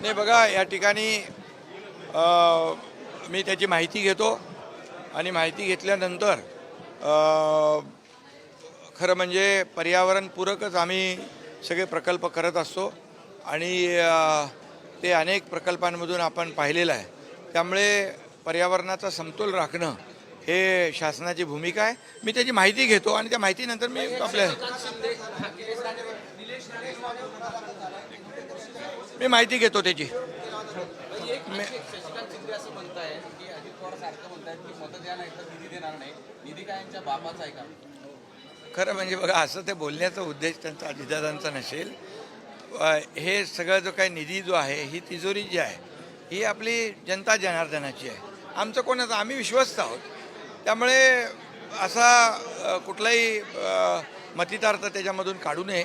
नाही बघा या ठिकाणी मी त्याची माहिती घेतो आणि माहिती घेतल्यानंतर खरं म्हणजे पर्यावरणपूरकच आम्ही सगळे प्रकल्प करत असतो आणि ते अनेक प्रकल्पांमधून आपण पाहिलेलं आहे. त्यामुळे पर्यावरणाचा समतोल राखणं हे शासनाची भूमिका आहे. मी त्याची माहिती घेतो आणि त्या माहितीनंतर मी आपल्या मी माहिती घेतो त्याची. खरं म्हणजे बघा असं ते बोलण्याचा उद्देश त्यांचा अजितदादांचा नसेल. हे सगळं जो काही निधी जो आहे ही तिजोरी जी आहे ही आपली जनता जनार्दनाची आहे. आमचं कोणाचं आम्ही विश्वस्त आहोत. त्यामुळे असा कुठलाही मतितार्थ त्याच्यामधून काढू नये.